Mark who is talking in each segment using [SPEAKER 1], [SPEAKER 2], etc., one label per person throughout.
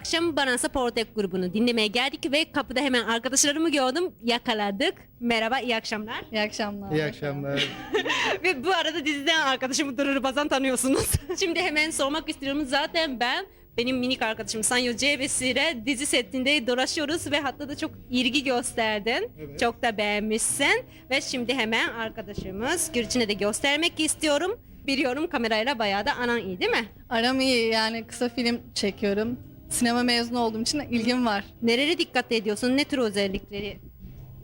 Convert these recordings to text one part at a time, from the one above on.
[SPEAKER 1] Akşam Baransa Portek grubunu dinlemeye geldik ve kapıda hemen arkadaşlarımı gördüm. Yakaladık. Merhaba, iyi akşamlar.
[SPEAKER 2] İyi akşamlar.
[SPEAKER 3] İyi akşamlar.
[SPEAKER 1] ve bu arada diziden arkadaşımı Durur Bazan tanıyorsunuz. Şimdi hemen sormak istiyorum. Zaten ben benim minik arkadaşım Sanyo Cebesi ile dizi setinde dolaşıyoruz ve hatta da çok ilgi gösterdin. Çok da beğenmişsin. Ve şimdi hemen arkadaşımız Gülçin'e de göstermek istiyorum. Biliyorum kamerayla bayağı da anan iyi değil mi?
[SPEAKER 2] Aram iyi yani kısa film çekiyorum. Sinema mezunu olduğum için ilgim var.
[SPEAKER 1] Nereye dikkat ediyorsun? Ne tür özellikleri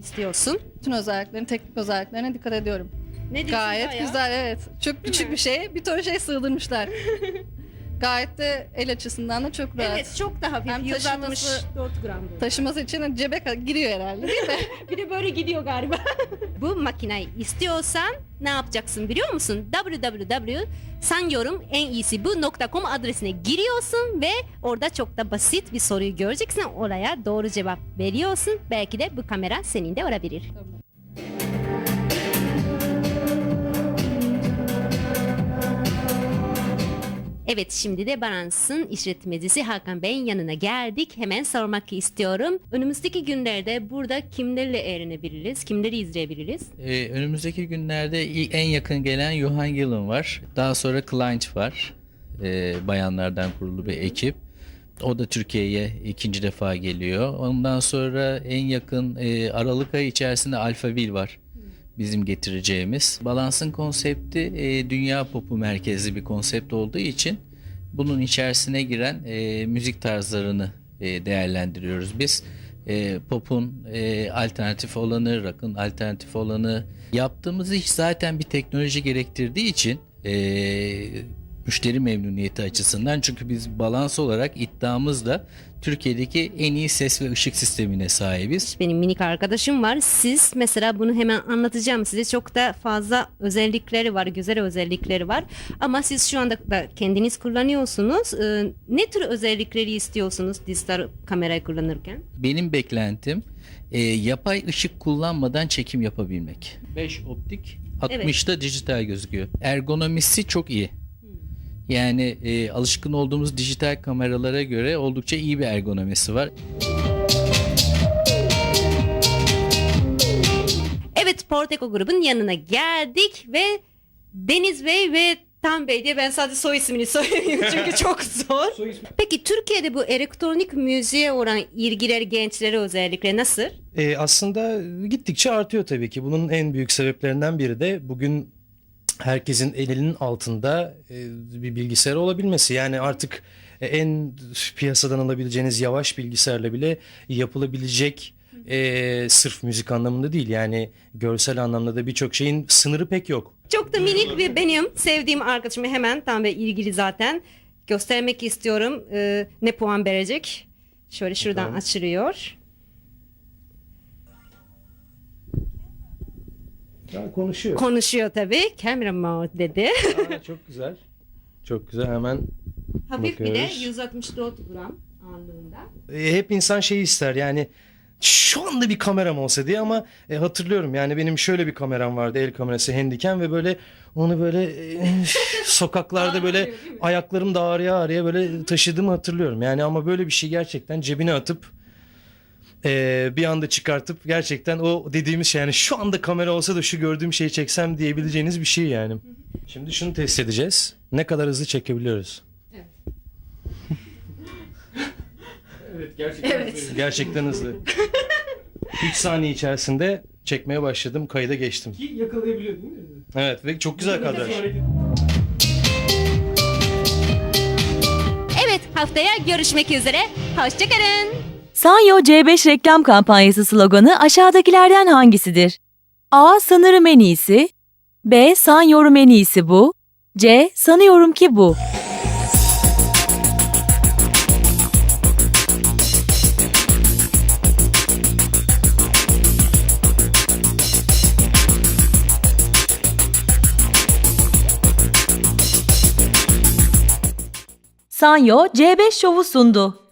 [SPEAKER 1] istiyorsun?
[SPEAKER 2] Bütün özelliklerine, teknik özelliklerine dikkat ediyorum.
[SPEAKER 1] Ne diyorsun
[SPEAKER 2] Gayet
[SPEAKER 1] bayağı?
[SPEAKER 2] güzel evet. Çok küçük bir şey, bir ton şey sığdırmışlar. Gayet de el açısından da çok rahat.
[SPEAKER 1] Evet çok da hafif.
[SPEAKER 2] Hem
[SPEAKER 1] 164 gram. bu.
[SPEAKER 2] Taşıması için cebe ka- giriyor herhalde değil mi?
[SPEAKER 1] bir de böyle gidiyor galiba. Bu makineyi istiyorsan ne yapacaksın biliyor musun? www.sanyorumeniyisibu.com adresine giriyorsun ve orada çok da basit bir soruyu göreceksin. Oraya doğru cevap veriyorsun. Belki de bu kamera senin de olabilir.
[SPEAKER 2] Tamam.
[SPEAKER 1] Evet şimdi de Balans'ın işletmecisi Hakan Bey'in yanına geldik. Hemen sormak istiyorum. Önümüzdeki günlerde burada kimlerle eğlenebiliriz? Kimleri izleyebiliriz?
[SPEAKER 4] Ee, önümüzdeki günlerde ilk- en yakın gelen Johan Gillen var. Daha sonra Klein var. Ee, bayanlardan kurulu bir ekip. O da Türkiye'ye ikinci defa geliyor. Ondan sonra en yakın e, Aralık ayı içerisinde Alphaville var. Bizim getireceğimiz. Balansın konsepti e, dünya popu merkezli bir konsept olduğu için bunun içerisine giren e, müzik tarzlarını e, değerlendiriyoruz biz. E, pop'un e, alternatif olanı, rock'ın alternatif olanı. Yaptığımız iş zaten bir teknoloji gerektirdiği için e, müşteri memnuniyeti açısından çünkü biz balans olarak iddiamız da Türkiye'deki en iyi ses ve ışık sistemine sahibiz.
[SPEAKER 1] Benim minik arkadaşım var. Siz mesela bunu hemen anlatacağım size. Çok da fazla özellikleri var, güzel özellikleri var. Ama siz şu anda da kendiniz kullanıyorsunuz. Ee, ne tür özellikleri istiyorsunuz dijital kamerayı kullanırken?
[SPEAKER 4] Benim beklentim e, yapay ışık kullanmadan çekim yapabilmek. 5 optik, 60'da dijital gözüküyor. Ergonomisi çok iyi. Yani e, alışkın olduğumuz dijital kameralara göre oldukça iyi bir ergonomisi var.
[SPEAKER 1] Evet Porteko grubun yanına geldik ve Deniz Bey ve Tam Bey diye ben sadece soy ismini söyleyeyim çünkü çok zor. Peki Türkiye'de bu elektronik müziğe olan ilgileri gençlere özellikle nasıl?
[SPEAKER 3] Ee, aslında gittikçe artıyor tabii ki. Bunun en büyük sebeplerinden biri de bugün herkesin elinin altında e, bir bilgisayar olabilmesi. Yani artık e, en piyasadan alabileceğiniz yavaş bilgisayarla bile yapılabilecek e, sırf müzik anlamında değil. Yani görsel anlamda da birçok şeyin sınırı pek yok.
[SPEAKER 1] Çok da minik bir benim sevdiğim arkadaşımı hemen Tam Bey ilgili zaten göstermek istiyorum. Ee, ne puan verecek? Şöyle şuradan
[SPEAKER 3] Bakalım.
[SPEAKER 1] açılıyor.
[SPEAKER 3] Ya konuşuyor.
[SPEAKER 1] Konuşuyor tabii. Camera mode dedi.
[SPEAKER 3] Aa, çok güzel. Çok güzel hemen
[SPEAKER 1] Hafif bir de
[SPEAKER 3] Bakıyoruz.
[SPEAKER 1] 164 gram ağırlığında.
[SPEAKER 3] E, hep insan şeyi ister yani şu anda bir kameram olsa diye ama e, hatırlıyorum yani benim şöyle bir kameram vardı el kamerası Handycam ve böyle onu böyle e, sokaklarda böyle ayaklarım da ağrıya ağrıya böyle taşıdığımı hatırlıyorum yani ama böyle bir şey gerçekten cebine atıp e, bir anda çıkartıp gerçekten o dediğimiz şey yani şu anda kamera olsa da şu gördüğüm şeyi çeksem diyebileceğiniz bir şey yani. Şimdi şunu test edeceğiz. Ne kadar hızlı çekebiliyoruz? Evet gerçekten
[SPEAKER 1] Evet.
[SPEAKER 3] Gerçekten hızlı. 3 saniye içerisinde çekmeye başladım. Kayda geçtim.
[SPEAKER 5] Ki yakalayabiliyor değil mi?
[SPEAKER 3] Evet ve çok güzel kadraj.
[SPEAKER 1] Evet haftaya görüşmek üzere. Hoşçakalın.
[SPEAKER 6] Sanyo C5 reklam kampanyası sloganı aşağıdakilerden hangisidir? A. Sanırım en iyisi. B. Sanıyorum en iyisi bu. C. Sanıyorum ki bu. Sanyo C5 şovu sundu.